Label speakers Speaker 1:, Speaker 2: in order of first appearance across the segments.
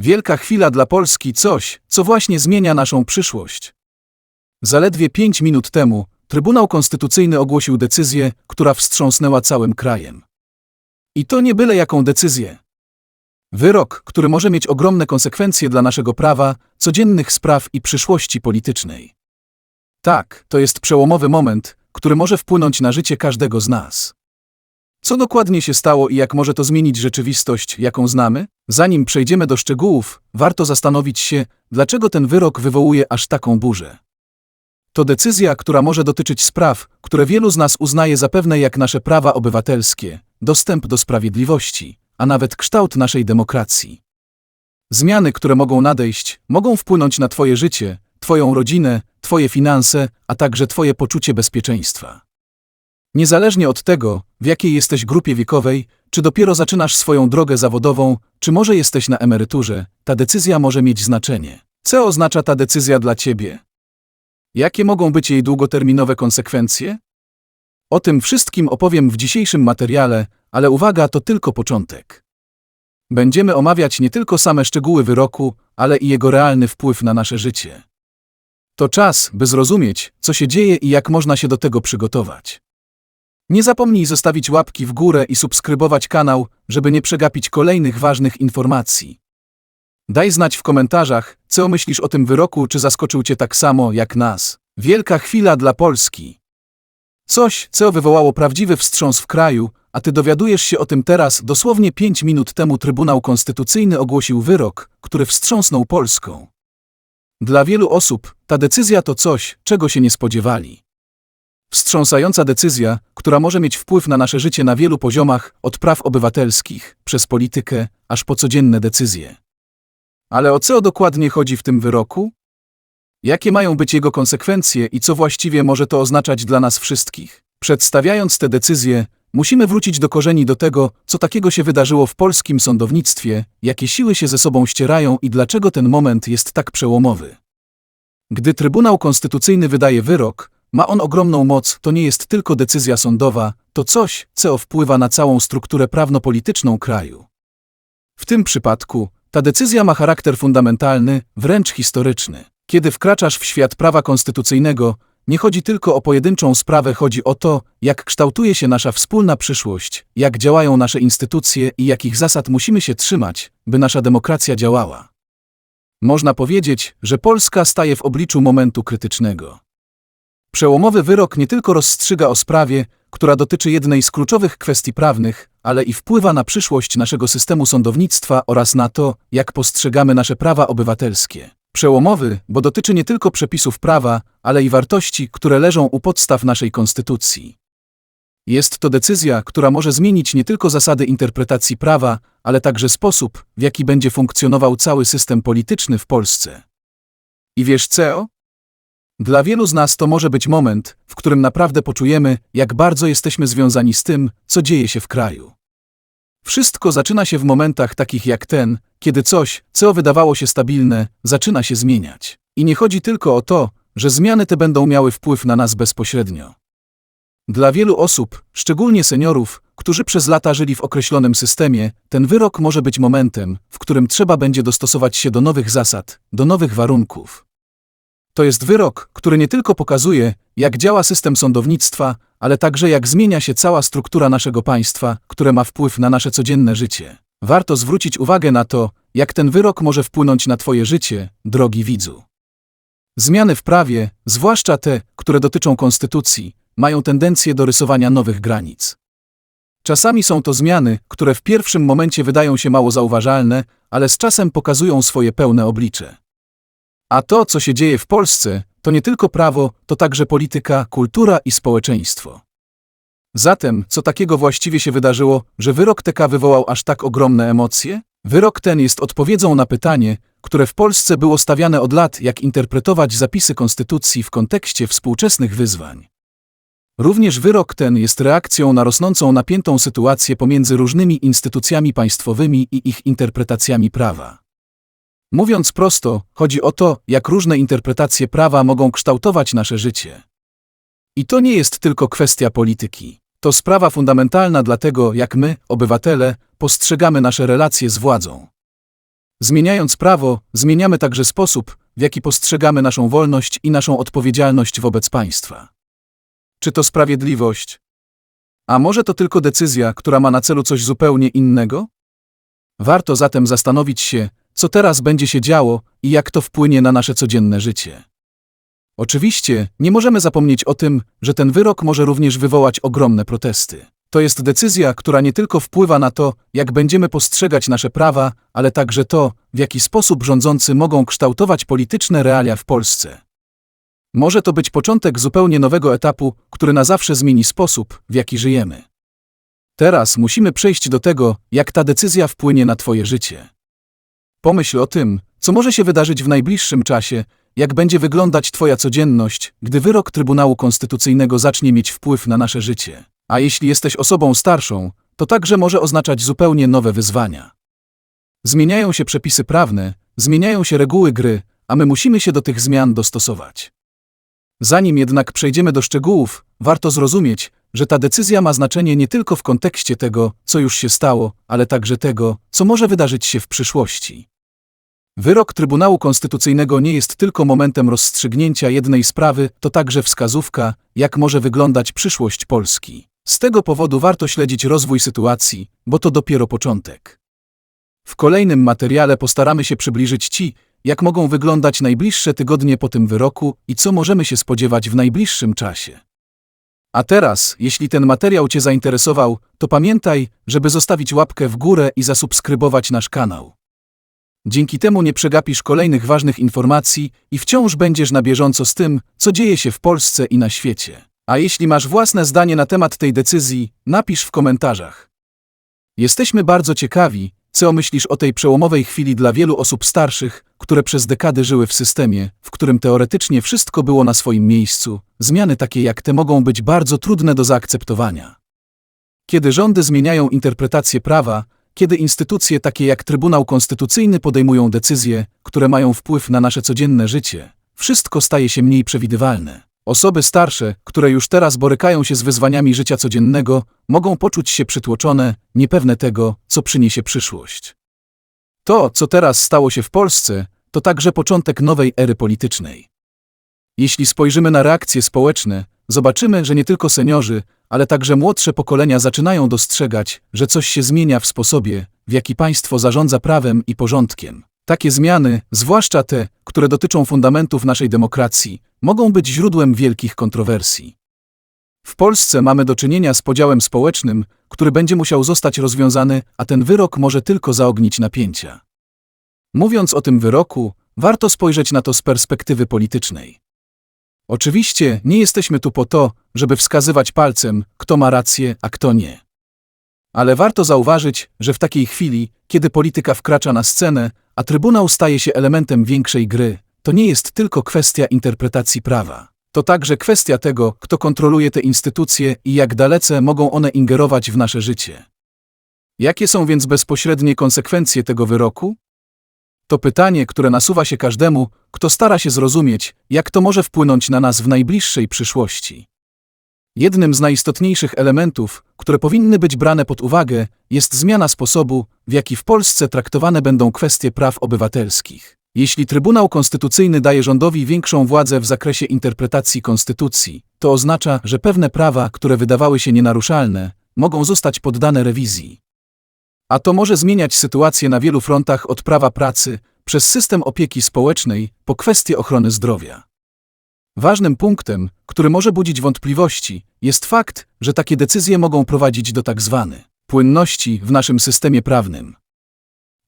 Speaker 1: Wielka chwila dla Polski, coś, co właśnie zmienia naszą przyszłość. Zaledwie pięć minut temu Trybunał Konstytucyjny ogłosił decyzję, która wstrząsnęła całym krajem. I to nie byle jaką decyzję. Wyrok, który może mieć ogromne konsekwencje dla naszego prawa, codziennych spraw i przyszłości politycznej. Tak, to jest przełomowy moment, który może wpłynąć na życie każdego z nas. Co dokładnie się stało i jak może to zmienić rzeczywistość, jaką znamy? Zanim przejdziemy do szczegółów, warto zastanowić się, dlaczego ten wyrok wywołuje aż taką burzę. To decyzja, która może dotyczyć spraw, które wielu z nas uznaje za pewne jak nasze prawa obywatelskie, dostęp do sprawiedliwości, a nawet kształt naszej demokracji. Zmiany, które mogą nadejść, mogą wpłynąć na Twoje życie, Twoją rodzinę, Twoje finanse, a także Twoje poczucie bezpieczeństwa. Niezależnie od tego, w jakiej jesteś grupie wiekowej, czy dopiero zaczynasz swoją drogę zawodową, czy może jesteś na emeryturze, ta decyzja może mieć znaczenie. Co oznacza ta decyzja dla Ciebie? Jakie mogą być jej długoterminowe konsekwencje? O tym wszystkim opowiem w dzisiejszym materiale, ale uwaga, to tylko początek. Będziemy omawiać nie tylko same szczegóły wyroku, ale i jego realny wpływ na nasze życie. To czas, by zrozumieć, co się dzieje i jak można się do tego przygotować. Nie zapomnij zostawić łapki w górę i subskrybować kanał, żeby nie przegapić kolejnych ważnych informacji. Daj znać w komentarzach, co myślisz o tym wyroku, czy zaskoczył Cię tak samo jak nas. Wielka chwila dla Polski. Coś, co wywołało prawdziwy wstrząs w kraju, a Ty dowiadujesz się o tym teraz, dosłownie pięć minut temu Trybunał Konstytucyjny ogłosił wyrok, który wstrząsnął Polską. Dla wielu osób ta decyzja to coś, czego się nie spodziewali. Wstrząsająca decyzja, która może mieć wpływ na nasze życie na wielu poziomach, od praw obywatelskich, przez politykę, aż po codzienne decyzje. Ale o co dokładnie chodzi w tym wyroku? Jakie mają być jego konsekwencje i co właściwie może to oznaczać dla nas wszystkich? Przedstawiając te decyzje, musimy wrócić do korzeni do tego, co takiego się wydarzyło w polskim sądownictwie, jakie siły się ze sobą ścierają i dlaczego ten moment jest tak przełomowy. Gdy Trybunał Konstytucyjny wydaje wyrok, ma on ogromną moc, to nie jest tylko decyzja sądowa, to coś, co wpływa na całą strukturę prawno-polityczną kraju. W tym przypadku ta decyzja ma charakter fundamentalny, wręcz historyczny. Kiedy wkraczasz w świat prawa konstytucyjnego, nie chodzi tylko o pojedynczą sprawę, chodzi o to, jak kształtuje się nasza wspólna przyszłość, jak działają nasze instytucje i jakich zasad musimy się trzymać, by nasza demokracja działała. Można powiedzieć, że Polska staje w obliczu momentu krytycznego. Przełomowy wyrok nie tylko rozstrzyga o sprawie, która dotyczy jednej z kluczowych kwestii prawnych, ale i wpływa na przyszłość naszego systemu sądownictwa oraz na to, jak postrzegamy nasze prawa obywatelskie. Przełomowy, bo dotyczy nie tylko przepisów prawa, ale i wartości, które leżą u podstaw naszej konstytucji. Jest to decyzja, która może zmienić nie tylko zasady interpretacji prawa, ale także sposób, w jaki będzie funkcjonował cały system polityczny w Polsce. I wiesz co? Dla wielu z nas to może być moment, w którym naprawdę poczujemy, jak bardzo jesteśmy związani z tym, co dzieje się w kraju. Wszystko zaczyna się w momentach takich jak ten, kiedy coś, co wydawało się stabilne, zaczyna się zmieniać. I nie chodzi tylko o to, że zmiany te będą miały wpływ na nas bezpośrednio. Dla wielu osób, szczególnie seniorów, którzy przez lata żyli w określonym systemie, ten wyrok może być momentem, w którym trzeba będzie dostosować się do nowych zasad, do nowych warunków. To jest wyrok, który nie tylko pokazuje, jak działa system sądownictwa, ale także jak zmienia się cała struktura naszego państwa, które ma wpływ na nasze codzienne życie. Warto zwrócić uwagę na to, jak ten wyrok może wpłynąć na Twoje życie, drogi widzu. Zmiany w prawie, zwłaszcza te, które dotyczą konstytucji, mają tendencję do rysowania nowych granic. Czasami są to zmiany, które w pierwszym momencie wydają się mało zauważalne, ale z czasem pokazują swoje pełne oblicze. A to, co się dzieje w Polsce, to nie tylko prawo, to także polityka, kultura i społeczeństwo. Zatem, co takiego właściwie się wydarzyło, że wyrok TK wywołał aż tak ogromne emocje? Wyrok ten jest odpowiedzią na pytanie, które w Polsce było stawiane od lat, jak interpretować zapisy konstytucji w kontekście współczesnych wyzwań. Również wyrok ten jest reakcją na rosnącą napiętą sytuację pomiędzy różnymi instytucjami państwowymi i ich interpretacjami prawa. Mówiąc prosto, chodzi o to, jak różne interpretacje prawa mogą kształtować nasze życie. I to nie jest tylko kwestia polityki. To sprawa fundamentalna dla tego, jak my, obywatele, postrzegamy nasze relacje z władzą. Zmieniając prawo, zmieniamy także sposób, w jaki postrzegamy naszą wolność i naszą odpowiedzialność wobec państwa. Czy to sprawiedliwość? A może to tylko decyzja, która ma na celu coś zupełnie innego? Warto zatem zastanowić się, co teraz będzie się działo i jak to wpłynie na nasze codzienne życie. Oczywiście, nie możemy zapomnieć o tym, że ten wyrok może również wywołać ogromne protesty. To jest decyzja, która nie tylko wpływa na to, jak będziemy postrzegać nasze prawa, ale także to, w jaki sposób rządzący mogą kształtować polityczne realia w Polsce. Może to być początek zupełnie nowego etapu, który na zawsze zmieni sposób, w jaki żyjemy. Teraz musimy przejść do tego, jak ta decyzja wpłynie na Twoje życie. Pomyśl o tym, co może się wydarzyć w najbliższym czasie, jak będzie wyglądać Twoja codzienność, gdy wyrok Trybunału Konstytucyjnego zacznie mieć wpływ na nasze życie. A jeśli jesteś osobą starszą, to także może oznaczać zupełnie nowe wyzwania. Zmieniają się przepisy prawne, zmieniają się reguły gry, a my musimy się do tych zmian dostosować. Zanim jednak przejdziemy do szczegółów, warto zrozumieć, że ta decyzja ma znaczenie nie tylko w kontekście tego, co już się stało, ale także tego, co może wydarzyć się w przyszłości. Wyrok Trybunału Konstytucyjnego nie jest tylko momentem rozstrzygnięcia jednej sprawy, to także wskazówka, jak może wyglądać przyszłość Polski. Z tego powodu warto śledzić rozwój sytuacji, bo to dopiero początek. W kolejnym materiale postaramy się przybliżyć Ci, jak mogą wyglądać najbliższe tygodnie po tym wyroku i co możemy się spodziewać w najbliższym czasie. A teraz, jeśli ten materiał Cię zainteresował, to pamiętaj, żeby zostawić łapkę w górę i zasubskrybować nasz kanał. Dzięki temu nie przegapisz kolejnych ważnych informacji i wciąż będziesz na bieżąco z tym, co dzieje się w Polsce i na świecie. A jeśli masz własne zdanie na temat tej decyzji, napisz w komentarzach. Jesteśmy bardzo ciekawi, co myślisz o tej przełomowej chwili dla wielu osób starszych, które przez dekady żyły w systemie, w którym teoretycznie wszystko było na swoim miejscu. Zmiany takie jak te mogą być bardzo trudne do zaakceptowania. Kiedy rządy zmieniają interpretację prawa, kiedy instytucje takie jak Trybunał Konstytucyjny podejmują decyzje, które mają wpływ na nasze codzienne życie, wszystko staje się mniej przewidywalne. Osoby starsze, które już teraz borykają się z wyzwaniami życia codziennego, mogą poczuć się przytłoczone, niepewne tego, co przyniesie przyszłość. To, co teraz stało się w Polsce, to także początek nowej ery politycznej. Jeśli spojrzymy na reakcje społeczne, zobaczymy, że nie tylko seniorzy, ale także młodsze pokolenia zaczynają dostrzegać, że coś się zmienia w sposobie, w jaki państwo zarządza prawem i porządkiem. Takie zmiany, zwłaszcza te, które dotyczą fundamentów naszej demokracji, mogą być źródłem wielkich kontrowersji. W Polsce mamy do czynienia z podziałem społecznym, który będzie musiał zostać rozwiązany, a ten wyrok może tylko zaognić napięcia. Mówiąc o tym wyroku, warto spojrzeć na to z perspektywy politycznej. Oczywiście nie jesteśmy tu po to, żeby wskazywać palcem, kto ma rację, a kto nie. Ale warto zauważyć, że w takiej chwili, kiedy polityka wkracza na scenę, a Trybunał staje się elementem większej gry, to nie jest tylko kwestia interpretacji prawa. To także kwestia tego, kto kontroluje te instytucje i jak dalece mogą one ingerować w nasze życie. Jakie są więc bezpośrednie konsekwencje tego wyroku? To pytanie, które nasuwa się każdemu, kto stara się zrozumieć, jak to może wpłynąć na nas w najbliższej przyszłości. Jednym z najistotniejszych elementów, które powinny być brane pod uwagę, jest zmiana sposobu, w jaki w Polsce traktowane będą kwestie praw obywatelskich. Jeśli Trybunał Konstytucyjny daje rządowi większą władzę w zakresie interpretacji konstytucji, to oznacza, że pewne prawa, które wydawały się nienaruszalne, mogą zostać poddane rewizji. A to może zmieniać sytuację na wielu frontach od prawa pracy, przez system opieki społecznej, po kwestie ochrony zdrowia. Ważnym punktem, który może budzić wątpliwości, jest fakt, że takie decyzje mogą prowadzić do tak zwanej płynności w naszym systemie prawnym.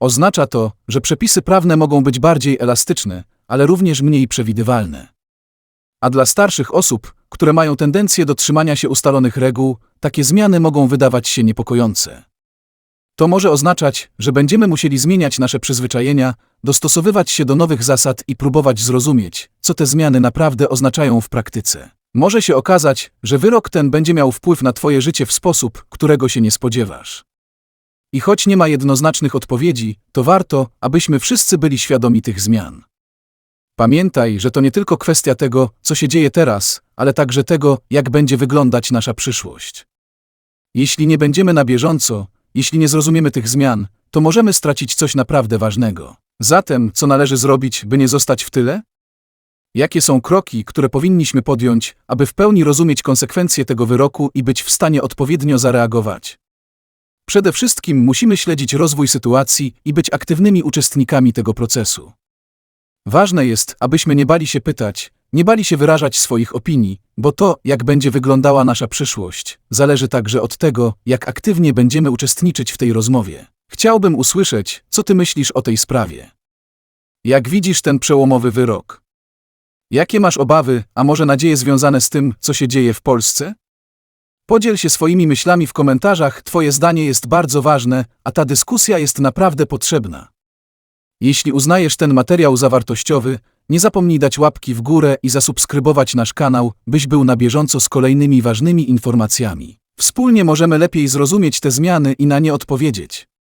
Speaker 1: Oznacza to, że przepisy prawne mogą być bardziej elastyczne, ale również mniej przewidywalne. A dla starszych osób, które mają tendencję do trzymania się ustalonych reguł, takie zmiany mogą wydawać się niepokojące. To może oznaczać, że będziemy musieli zmieniać nasze przyzwyczajenia, dostosowywać się do nowych zasad i próbować zrozumieć, co te zmiany naprawdę oznaczają w praktyce. Może się okazać, że wyrok ten będzie miał wpływ na Twoje życie w sposób, którego się nie spodziewasz. I choć nie ma jednoznacznych odpowiedzi, to warto, abyśmy wszyscy byli świadomi tych zmian. Pamiętaj, że to nie tylko kwestia tego, co się dzieje teraz, ale także tego, jak będzie wyglądać nasza przyszłość. Jeśli nie będziemy na bieżąco, jeśli nie zrozumiemy tych zmian, to możemy stracić coś naprawdę ważnego. Zatem, co należy zrobić, by nie zostać w tyle? Jakie są kroki, które powinniśmy podjąć, aby w pełni rozumieć konsekwencje tego wyroku i być w stanie odpowiednio zareagować? Przede wszystkim musimy śledzić rozwój sytuacji i być aktywnymi uczestnikami tego procesu. Ważne jest, abyśmy nie bali się pytać, nie bali się wyrażać swoich opinii, bo to, jak będzie wyglądała nasza przyszłość, zależy także od tego, jak aktywnie będziemy uczestniczyć w tej rozmowie. Chciałbym usłyszeć, co ty myślisz o tej sprawie. Jak widzisz ten przełomowy wyrok? Jakie masz obawy, a może nadzieje związane z tym, co się dzieje w Polsce? Podziel się swoimi myślami w komentarzach, Twoje zdanie jest bardzo ważne, a ta dyskusja jest naprawdę potrzebna. Jeśli uznajesz ten materiał za wartościowy, nie zapomnij dać łapki w górę i zasubskrybować nasz kanał, byś był na bieżąco z kolejnymi ważnymi informacjami. Wspólnie możemy lepiej zrozumieć te zmiany i na nie odpowiedzieć.